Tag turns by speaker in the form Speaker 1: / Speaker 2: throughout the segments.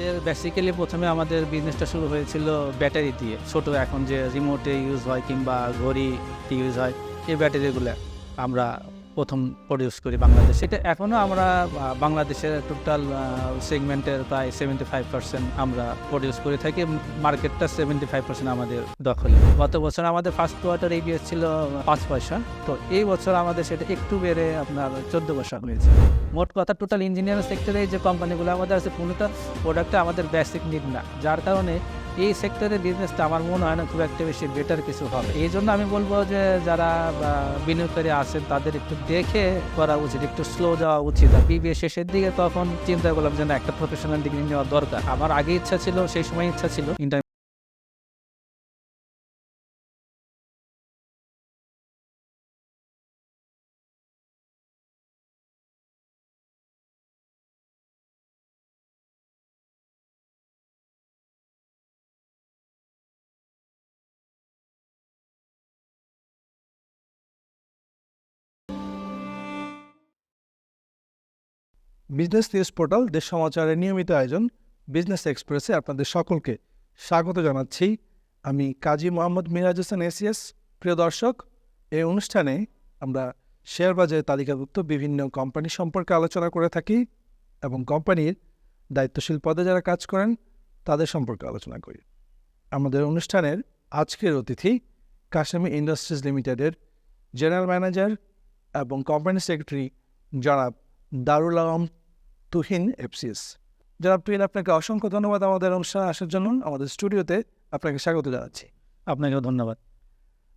Speaker 1: আমাদের বেসিক্যালি প্রথমে আমাদের বিজনেসটা শুরু হয়েছিল ব্যাটারি দিয়ে। ছোট এখন যে রিমোটে ইউজ হয় কিংবা ঘড়িতে ইউজ হয়, এই ব্যাটারিগুলো আমরা প্রথম প্রডিউস করি বাংলাদেশে। এটা এখনও আমরা বাংলাদেশের টোটাল সেগমেন্টের প্রায় সেভেন্টি ফাইভ পার্সেন্ট আমরা প্রডিউস করে থাকি। মার্কেটটা সেভেন্টি ফাইভ পার্সেন্ট আমাদের দখলে। গত বছর আমাদের ফার্স্ট কোয়ার্টার এগিয়েছিল ছিল পাঁচ পয়সা। তো এই বছর আমাদের সেটা একটু বেড়ে আপনার চোদ্দ পয়সা হয়েছে। মোট কথা টোটাল ইঞ্জিনিয়ারিং সেক্টরে যে কোম্পানিগুলো আমাদের আছে, কোনোটা প্রোডাক্টটা আমাদের বেসিক নিড না। যার কারণে এই সেক্টরে বিজনেসটা আমার মনে হয় না খুব একটা বেশি বেটার কিছু হবে। এই জন্য আমি বলব যে যারা বিনিয়োগকারী আছেন, তাদের একটু দেখে করা উচিত, একটু স্লো যাওয়া উচিত। আর বিবিএ শেষের দিকে তখন চিন্তা করলাম যে না, একটা প্রফেশনাল ডিগ্রি নেওয়া দরকার। আমার আগে ইচ্ছা ছিল, সেই সময় ইচ্ছা ছিল। ইন্টার
Speaker 2: বিজনেস নিউজ পোর্টাল দেশ সমাচারের নিয়মিত আয়োজন বিজনেস এক্সপ্রেসে আপনাদের সকলকে স্বাগত জানাচ্ছি। আমি কাজী মোহাম্মদ মিরাজ হোসেন এসিএস। প্রিয় দর্শক, এই অনুষ্ঠানে আমরা শেয়ার বাজারে তালিকাভুক্ত বিভিন্ন কোম্পানি সম্পর্কে আলোচনা করে থাকি এবং কোম্পানির দায়িত্বশীল পদে যারা কাজ করেন তাদের সম্পর্কে আলোচনা করি। আমাদের অনুষ্ঠানের আজকের অতিথি কাশ্মী ইন্ডাস্ট্রিজ লিমিটেডের জেনারেল ম্যানেজার এবং কোম্পানি সেক্রেটারি জনাব দারুল আলম তুহিন এফসিএস। জনাব তুহিন, আপনাকে অসংখ্য ধন্যবাদ আমাদের অনুষ্ঠানে আসার জন্য। আমাদের স্টুডিওতে আপনাকে স্বাগত জানাচ্ছি।
Speaker 1: আপনাকেও ধন্যবাদ।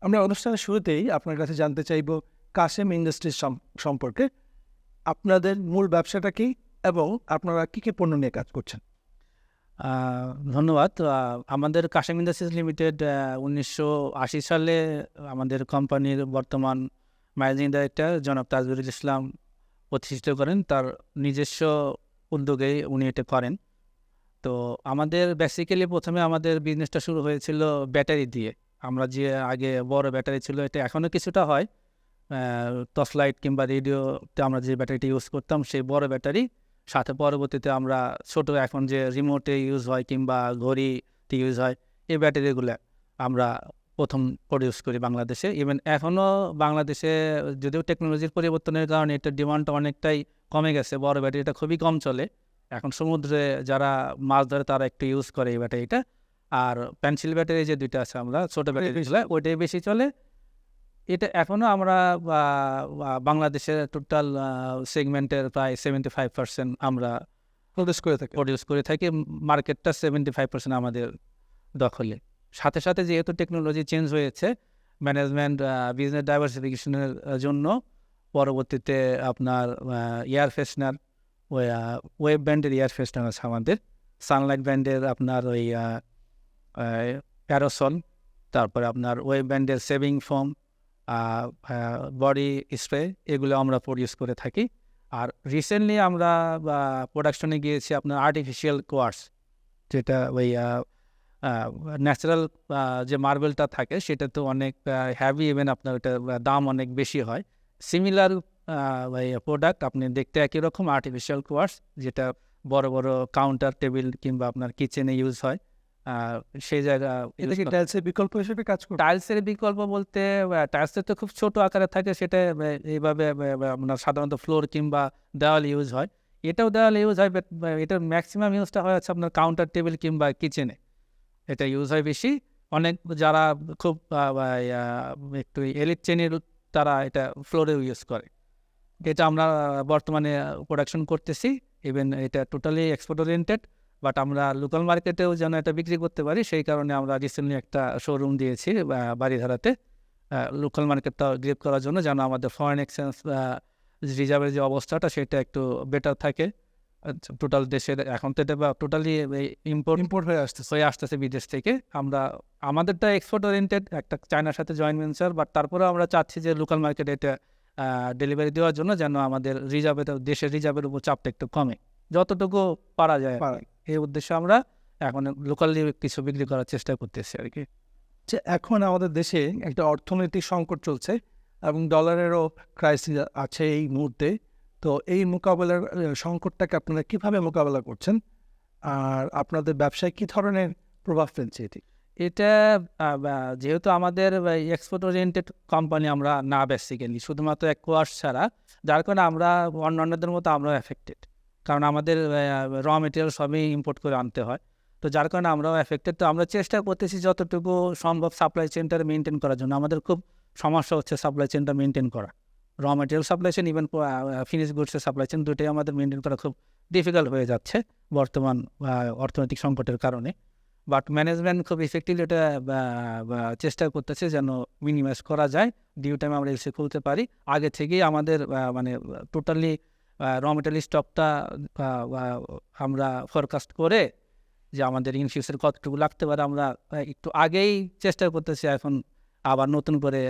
Speaker 2: আমরা অনুষ্ঠানের শুরুতেই আপনার কাছে জানতে চাইব কাশেম ইন্ডাস্ট্রিজ সম- সম্পর্কে। আপনাদের মূল ব্যবসাটা কি এবং আপনারা কী কী পণ্য নিয়ে কাজ করছেন?
Speaker 1: ধন্যবাদ। আমাদের কাশেম ইন্ডাস্ট্রিজ লিমিটেড উনিশশো আশি সালে আমাদের কোম্পানির বর্তমান ম্যানেজিং ডাইরেক্টর জনাব তাজবুরুল ইসলাম প্রতিষ্ঠিত করেন, তার নিজস্ব উদ্যোগেই উনি এটা করেন। তো আমাদের বেসিক্যালি প্রথমে আমাদের বিজনেসটা শুরু হয়েছিল ব্যাটারি দিয়ে। আমরা যে আগে বড় ব্যাটারি ছিল, এটা এখনও কিছুটা হয়। টর্চ লাইট কিংবা রেডিওতে আমরা যে ব্যাটারিটা ইউজ করতাম, সেই বড় ব্যাটারি। সাথে পরবর্তীতে আমরা ছোট এখন যে রিমোটে ইউজ হয় কিংবা ঘড়িতে ইউজ হয়, এই ব্যাটারিগুলো আমরা প্রথম প্রডিউস করি বাংলাদেশে। ইভেন এখনও বাংলাদেশে যদিও টেকনোলজির পরিবর্তনের কারণে এটার ডিমান্ডটা অনেকটাই কমে গেছে বড় ব্যাটারিটা খুবই কম চলে। এখন সমুদ্রে যারা মাছ ধরে তারা একটু ইউজ করে এই ব্যাটারিটা আর পেন্সিল ব্যাটারি যে দুইটা আছে আমরা ছোটো ব্যাটারিগুলো ওইটাই বেশি চলে। এটা এখনও আমরা বাংলাদেশের টোটাল সেগমেন্টের প্রায় সেভেন্টি ফাইভ পার্সেন্ট আমরা
Speaker 2: প্রদেশ করে থাকে।
Speaker 1: প্রডিউস করে থাকি। মার্কেটটা সেভেন্টি ফাইভ পার্সেন্ট আমাদের দখলে। সাথে সাথে যেহেতু টেকনোলজি চেঞ্জ হয়েছে ম্যানেজমেন্ট বিজনেস ডাইভার্সিফিকেশনের জন্য পরবর্তীতে আপনার এয়ার ফ্রেশনার ওই ওয়েব ব্যান্ডের এয়ার ফ্রেশনার আছে আমাদের। সানলাইট ব্যান্ডের আপনার ওই প্যারোসল তারপরে আপনার ওয়েব ব্যান্ডের সেভিং ফর্ম বডি স্প্রে এগুলো আমরা প্রডিউস করে থাকি। আর রিসেন্টলি আমরা প্রোডাকশনে গিয়েছি আপনার আর্টিফিশিয়াল কোয়ার্স যেটা ওই ন্যাচারাল যে মার্বেলটা থাকে সেটা তো অনেক হ্যাভি ইভেন আপনার ওটা দাম অনেক বেশি হয়। সিমিলার প্রোডাক্ট আপনি দেখতে একই রকম আর্টিফিশিয়াল কোয়ার্স যেটা বড় বড় কাউন্টার টেবিল কিংবা আপনার কিচেনে ইউজ হয়। সেই জায়গা
Speaker 2: এটা কি টাইলসের বিকল্প হিসেবে কাজ করে
Speaker 1: টাইলসের বিকল্প বলতে টাইলসের তো খুব ছোট আকারে থাকে সেটা এইভাবে আপনার সাধারণত ফ্লোর কিংবা দেওয়াল ইউজ হয়। এটাও দেওয়াল ইউজ হয় বাট এটার ম্যাক্সিমাম ইউজটা হয় হচ্ছে আপনার কাউন্টার টেবিল কিংবা কিচেনে এটা ইউজ হয় বেশি। অনেক যারা খুব একটু এলিট শ্রেণির তারা এটা ফ্লোরেও ইউজ করে। এটা আমরা বর্তমানে প্রোডাকশন করতেছি। ইভেন এটা টোটালি এক্সপোর্ট ওরিয়েন্টেড বাট আমরা লোকাল মার্কেটেও যেন এটা বিক্রি করতে পারি, সেই কারণে আমরা রিসেন্টলি একটা শোরুম দিয়েছি বাড়িধারাতে। লোকাল মার্কেটটা গ্রিপ করার জন্য যেন আমাদের ফরেন এক্সচেঞ্জ রিজার্ভের যে অবস্থাটা, সেটা একটু বেটার থাকে। টোটাল দেশের এখন তো এটা টোটালি ইম্পোর্ট
Speaker 2: ইম্পোর্ট হয়ে আসতেছে।
Speaker 1: হয়ে আসতেছে বিদেশ থেকে। আমরা আমাদেরটা এক্সপোর্ট ওরিয়েন্টেড একটা চায়নার সাথে জয়েন্ট ভেঞ্চার বাট তারপরেও আমরা চাচ্ছি যে লোকাল মার্কেটে এটা ডেলিভারি দেওয়ার জন্য যেন আমাদের রিজার্ভের দেশের রিজার্ভের উপর চাপটা একটু কমে। যতটুকু পারা যায় এই উদ্দেশ্যে আমরা এখন লোকালি কিছু বিক্রি করার চেষ্টা করতেছি আর কি।
Speaker 2: যে এখন আমাদের দেশে একটা অর্থনৈতিক সংকট চলছে এবং ডলারেরও ক্রাইসিস আছে এই মুহূর্তে। তো এই মোকাবেলার সংকটটাকে আপনারা কীভাবে মোকাবেলা করছেন? আর আপনাদের ব্যবসায় কি ধরনের প্রভাব ফেলছে এটি?
Speaker 1: এটা যেহেতু আমাদের এক্সপোর্ট ওরিয়েন্টেড কোম্পানি আমরা না বেসিক্যালি শুধুমাত্র এক কোয়ার্স ছাড়া, যার কারণে আমরা অন্যান্যদের মতো আমরাও এফেক্টেড কারণ আমাদের র মেটেরিয়াল সবই ইম্পোর্ট করে আনতে হয়। তো যার কারণে আমরাও এফেক্টেড তো আমরা চেষ্টা করতেছি যতটুকু সম্ভব সাপ্লাই চেনটা মেনটেন করার জন্য। আমাদের খুব সমস্যা হচ্ছে সাপ্লাই চেনটা মেনটেন করা। Raw material supply chain even finish গুডসের সাপ্লাই চেন দুটোই আমাদের মেনটেন করা খুব ডিফিকাল্ট হয়ে যাচ্ছে বর্তমান অর্থনৈতিক সংকটের কারণে। বাট ম্যানেজমেন্ট খুব ইফেক্টিভলি এটা চেষ্টা করতেছে যেন মিনিমাইজ করা যায়। ডিউ টাইম আমরা এসে খুলতে পারি। আগে থেকেই আমাদের মানে টোটালি র মেটেরিয়াল স্টকটা আমরা ফরকাস্ট করে যে আমাদের ইন ফিউচার কতটুকু লাগতে পারে, আমরা একটু আগেই চেষ্টা করতেছি। এখন আবার নতুন করে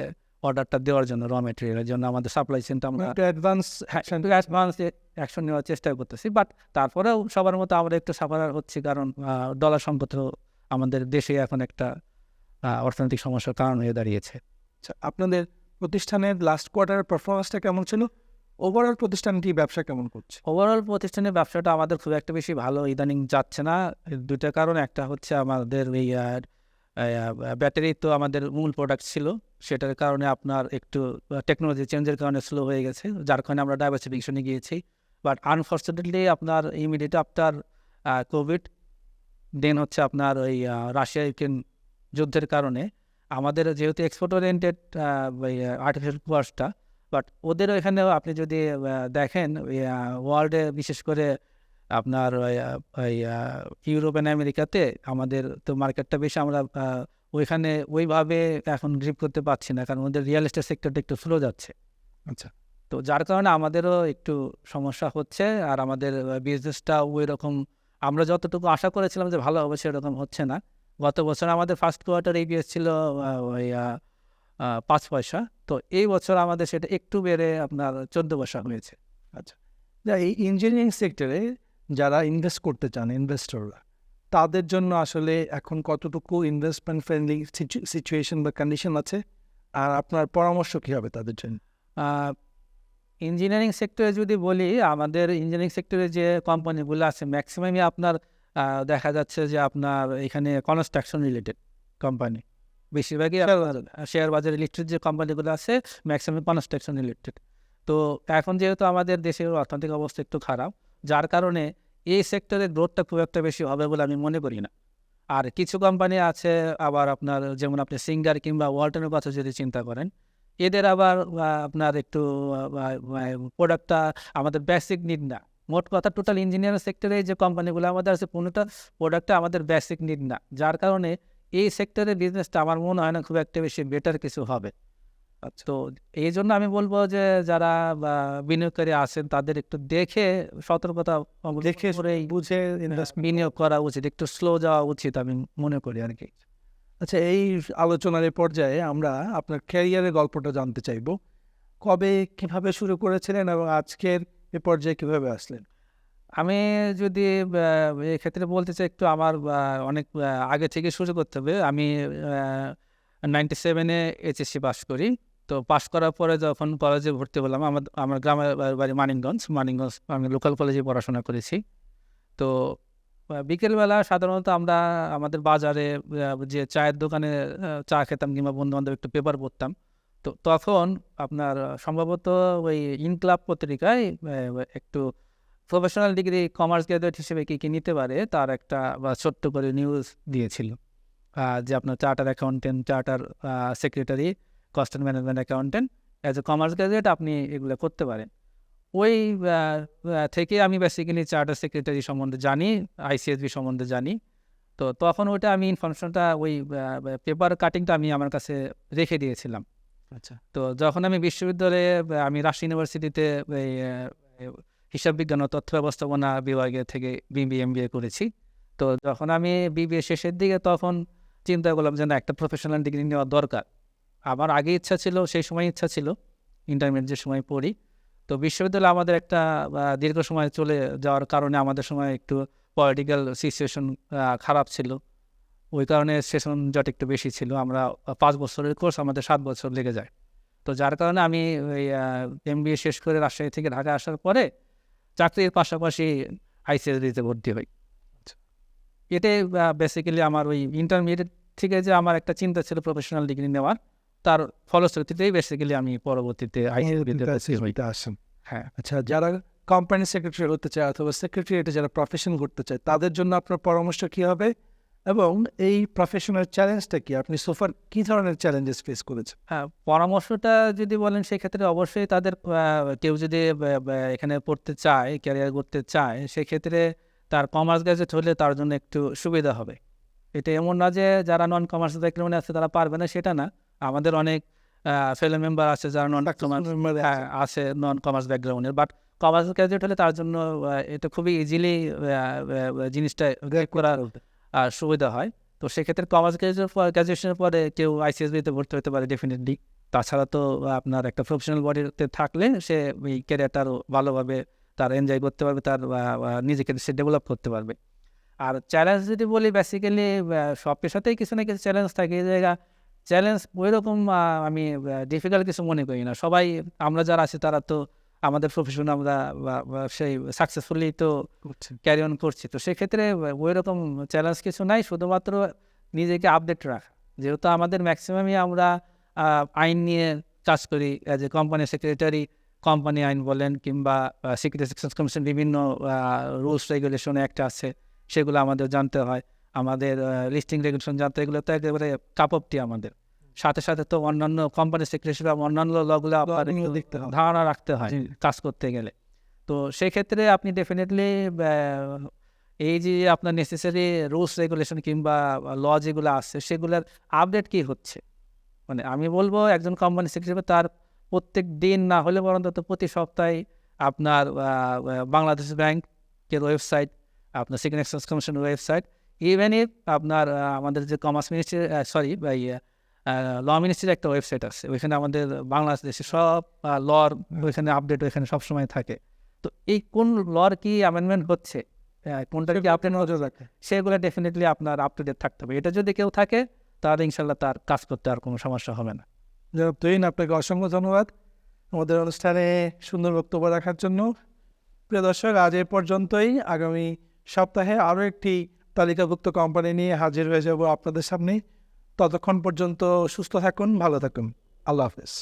Speaker 1: অর্ডারটা দেওয়ার জন্য র মেটেরিয়ালের জন্য আমাদের সাপ্লাই চেনটা আমরা
Speaker 2: একটু অ্যাডভান্স
Speaker 1: হ্যাঁ একটু অ্যাডভান্স অ্যাকশন নেওয়ার চেষ্টা করতেছি। বাট তারপরেও সবার মতো আমরা একটু সাফার হচ্ছি কারণ ডলার সংকট আমাদের দেশে এখন একটা অর্থনৈতিক সমস্যার কারণ হয়ে দাঁড়িয়েছে।
Speaker 2: আচ্ছা আপনাদের প্রতিষ্ঠানের লাস্ট কোয়ার্টারের পারফরমেন্সটা কেমন ছিল? ওভারঅল প্রতিষ্ঠানটি ব্যবসা কেমন করছে?
Speaker 1: ওভারঅল প্রতিষ্ঠানের ব্যবসাটা আমাদের খুব একটা বেশি ভালো ইদানিং যাচ্ছে না। দুইটা কারণ একটা হচ্ছে আমাদের এই ব্যাটারি তো আমাদের মূল প্রোডাক্ট ছিল। সেটার কারণে আপনার একটু টেকনোলজি চেঞ্জের কারণে স্লো হয়ে গেছে, যার কারণে আমরা ডাইভার্সিফিকেশনে গিয়েছি। বাট আনফর্চুনেটলি আপনার ইমিডিয়েট আফটার কোভিড দেন হচ্ছে আপনার ওই রাশিয়া ইউক্রেন যুদ্ধের কারণে আমাদের যেহেতু এক্সপোর্ট ওরিয়েন্টেড আর্টিফিশিয়াল কোয়ার্সটা বাট ওদেরও এখানেও আপনি যদি দেখেন ওয়ার্ল্ডে বিশেষ করে আপনার ওই, ইউরোপ অ্যান্ড আমেরিকাতে আমাদের তো মার্কেটটা বেশি আমরা ওইখানে ওইভাবে এখন গ্রিপ করতে পারছি না কারণ ওদের রিয়েল এস্টেট সেক্টরটা একটু স্লো যাচ্ছে।
Speaker 2: আচ্ছা।
Speaker 1: তো যার কারণে আমাদেরও একটু সমস্যা হচ্ছে আর আমাদের বিজনেসটা ওই রকম আমরা যতটুকু আশা করেছিলাম যে ভালো হবে সেরকম হচ্ছে না। গত বছর আমাদের ফার্স্ট কোয়ার্টার এগিয়েস ছিল ওই পাঁচ পয়সা। তো এই বছর আমাদের সেটা একটু বেড়ে আপনার চোদ্দ পয়সা হয়েছে।
Speaker 2: যা এই ইঞ্জিনিয়ারিং সেক্টরে যারা ইনভেস্ট করতে চান ইনভেস্টররা তাদের জন্য আসলে এখন কতটুকু ইনভেস্টমেন্ট ফ্রেন্ডলি সিচুয়েশন বা কন্ডিশন আছে? আর আপনার পরামর্শ কী হবে তাদের জন্য?
Speaker 1: ইঞ্জিনিয়ারিং সেক্টরে যদি বলি আমাদের ইঞ্জিনিয়ারিং সেক্টরে যে কোম্পানিগুলো আছে ম্যাক্সিমামই আপনার দেখা যাচ্ছে যে আপনার এখানে কনস্ট্রাকশন রিলেটেড কোম্পানি বেশিরভাগই শেয়ার বাজার। রিলেটেড যে কোম্পানিগুলো আছে ম্যাক্সিমাম কনস্ট্রাকশন রিলেটেড তো এখন যেহেতু আমাদের দেশের অর্থনৈতিক অবস্থা একটু খারাপ যার কারণে এই সেক্টরের গ্রোথটা খুব একটা বেশি হবে বলে আমি মনে করি না। আর কিছু কোম্পানি আছে আবার আপনার যেমন আপনি সিঙ্গার কিংবা ওয়ালটনের কথা যদি চিন্তা করেন, এদের আবার আপনার একটু প্রোডাক্টটা আমাদের বেসিক নিড না। মোট কথা টোটাল ইঞ্জিনিয়ারিং সেক্টরে যে কোম্পানিগুলো আমাদের আছে কোনোটা প্রোডাক্টটা আমাদের বেসিক নিড না। যার কারণে এই সেক্টরের বিজনেসটা আমার মনে হয় না খুব একটা বেশি বেটার কিছু হবে। তো এই জন্য আমি বলব যে যারা বিনিয়োগকারী আছেন তাদের একটু দেখে সতর্কতা
Speaker 2: দেখে বুঝে
Speaker 1: বিনিয়োগ করা উচিত একটু স্লো যাওয়া উচিত আমি মনে করি আর কি
Speaker 2: আচ্ছা এই আলোচনার পর্যায়ে আমরা আপনার ক্যারিয়ারের গল্পটা জানতে চাইব। কবে কীভাবে শুরু করেছিলেন এবং আজকের এ পর্যায়ে কীভাবে আসলেন?
Speaker 1: আমি যদি এক্ষেত্রে বলতে চাই একটু আমার অনেক আগে থেকে শুরু করতে হবে। আমি নাইনটি সেভেনে এইচএসসি পাস করি। তো পাশ করার পরে যখন কলেজে ভর্তি হলাম আমার আমার গ্রামের বাড়ি মানিকগঞ্জ। মানিকগঞ্জ, আমি লোকাল কলেজে পড়াশোনা করেছি। তো বিকেলবেলা সাধারণত আমরা আমাদের বাজারে যে চায়ের দোকানে চা খেতাম কিংবা বন্ধু বান্ধব একটু পেপার পড়তাম। তো তখন আপনার সম্ভবত ওই ইনক্লাব পত্রিকায় একটু প্রফেশনাল ডিগ্রি কমার্স গ্রাজুয়েট হিসেবে কী কী নিতে পারে, তার একটা, বা ছোট্ট করে নিউজ দিয়েছিল। যে আপনার charter accountant charter secretary cost and management accountant as a commerce graduate আপনি এগুলো করতে পারেন। ওই থেকে আমি বেসিক্যালি চার্টার সেক্রেটারি সম্বন্ধে জানি আইসিএসবি সম্বন্ধে জানি। তো তখন ওইটা আমি ইনফরমেশনটা ওই পেপার কাটিংটা আমি আমার কাছে রেখে দিয়েছিলাম।
Speaker 2: আচ্ছা।
Speaker 1: তো যখন আমি বিশ্ববিদ্যালয়ে আমি রাজশাহী ইউনিভার্সিটিতে হিসাব বিজ্ঞান ও তথ্য ব্যবস্থাপনা বিভাগে থেকে বিবি এমবিএ করেছি। তো যখন আমি বিবিএ শেষের দিকে তখন চিন্তা করলাম যে না একটা প্রফেশনাল ডিগ্রি নেওয়া দরকার। আমার আগে ইচ্ছা ছিল সেই সময় ইচ্ছা ছিল ইন্টারমিডিয়েট যে সময় পড়ি। তো বিশ্ববিদ্যালয়ে আমাদের একটা দীর্ঘ সময় চলে যাওয়ার কারণে আমাদের সময় একটু পলিটিক্যাল সিচুয়েশন খারাপ ছিল। ওই কারণে সেশন জট একটু বেশি ছিল। আমরা পাঁচ বছরের কোর্স আমাদের সাত বছর লেগে যায়। তো যার কারণে আমি ওই এমবিএ শেষ করে রাজশাহী থেকে ঢাকা আসার পরে চাকরির পাশাপাশি আইসিএসডিতে ভর্তি হই। এটাই বেসিক্যালি আমার ওই ইন্টারমিডিয়েট থেকে যে আমার একটা চিন্তা ছিল প্রফেশনাল ডিগ্রি নেওয়ার। তার ফলশ্রুতিতেই বেসিক্যালি আমি পরবর্তীতে
Speaker 2: আসেন।
Speaker 1: হ্যাঁ।
Speaker 2: আচ্ছা যারা কোম্পানি সেক্রেটারি হতে চায় অথবা সেক্রেটারিয়েটে যারা প্রফেশন করতে চায় তাদের জন্য আপনার পরামর্শ কি হবে? এবং এই প্রফেশনাল চ্যালেঞ্জটা কি? আপনি সোফার কি ধরনের চ্যালেঞ্জেস ফেস করেছেন?
Speaker 1: হ্যাঁ পরামর্শটা যদি বলেন সেক্ষেত্রে অবশ্যই তাদের কেউ যদি এখানে পড়তে চায় ক্যারিয়ার করতে চায় সেক্ষেত্রে তার কমার্স গ্যাজেট হলে তার জন্য একটু সুবিধা হবে। এটা এমন না যে যারা নন কমার্স ব্যাকগ্রাউন্ডে আছে তারা পারবে না সেটা না। আমাদের অনেক ফেলো মেম্বার আছে যারা নন কমার্স হ্যাঁ আছে। নন কমার্স ব্যাকগ্রাউন্ডের বাট কমার্স গ্রাজুয়েট হলে তার জন্য এটা খুবই ইজিলি জিনিসটা গ্রেড করা সুবিধা হয়। তো সেক্ষেত্রে কমার্স গ্রাজুয়েশনের পরে কেউ আইসিএসবিতে ভর্তি হতে পারে ডেফিনেটলি তাছাড়া তো আপনার একটা প্রফেশনাল বডিতে থাকলে সে ওই ক্যারিয়ারটা আরও ভালোভাবে তার এনজয় করতে পারবে তার নিজেকে সে ডেভেলপ করতে পারবে। আর চ্যালেঞ্জ যদি বলি বেসিক্যালি সব পেশাতেই কিছু না কিছু চ্যালেঞ্জ থাকে এই জায়গা চ্যালেঞ্জ ওই রকম আমি ডিফিকাল্ট কিছু মনে করি না। সবাই আমরা যারা আছি তারা তো আমাদের প্রফেশন আমরা সেই সাকসেসফুলি তো ক্যারি অন করছি। তো সেক্ষেত্রে ওই রকম চ্যালেঞ্জ কিছু নাই শুধুমাত্র নিজেকে আপডেট রাখা। যেহেতু আমাদের ম্যাক্সিমামই আমরা আইন নিয়ে কাজ করি as a company secretary company আইন বলেন কিংবা সিকিউরিটি সেকশন কমিশন বিভিন্ন রুলস রেগুলেশন একটা আছে সেগুলো আমাদের জানতে হয়। আমাদের লিস্টিং রেগুলেশন জানতে এগুলো তো একেবারে কাপড়টি আমাদের। সাথে সাথে তো অন্যান্য কোম্পানি সেক্রেটারি বা অন্যান্য লগুলো আপনার। ধারণা রাখতে হয় কাজ করতে গেলে। তো সেই ক্ষেত্রে আপনি ডেফিনেটলি এই যে আপনার নেসেসারি রুলস রেগুলেশন কিংবা ল যেগুলো আছে সেগুলোর আপডেট কি হচ্ছে? মানে আমি বলব একজন কোম্পানি সেক্রেটারি তার প্রত্যেক দিন না হলে বরং অন্তত প্রতি সপ্তাহে আপনার বাংলাদেশ ব্যাংকের ওয়েবসাইট আপনার এক্সচেঞ্জ কমিশনের ওয়েবসাইট ইভেন ইফ আপনার আমাদের যে কমার্স মিনিস্ট্রি সরি বা ইয়ে ল মিনিস্ট্রির একটা ওয়েবসাইট আছে। ওইখানে আমাদের বাংলাদেশের সব লর ওইখানে আপডেট ওইখানে সবসময় থাকে। তো এই কোন লর কি অ্যামেন্ডমেন্ট হচ্ছে? কোনটা কি আপডেট
Speaker 2: নজর রাখে।
Speaker 1: সেগুলো ডেফিনেটলি আপনার আপ টু ডেট থাকতে হবে। এটা যদি কেউ থাকে তাহলে ইনশাল্লাহ তার কাজ করতে আর কোনো সমস্যা হবে না।
Speaker 2: জনাব তুহিন আপনাকে অসংখ্য ধন্যবাদ আমাদের অনুষ্ঠানে সুন্দর বক্তব্য রাখার জন্য। প্রিয় দর্শক আজ এ পর্যন্তই। আগামী সপ্তাহে আরও একটি তালিকাভুক্ত কোম্পানি নিয়ে হাজির হয়ে যাব আপনাদের সামনে ততক্ষণ পর্যন্ত সুস্থ থাকুন, ভালো থাকুন। আল্লাহ হাফেজ।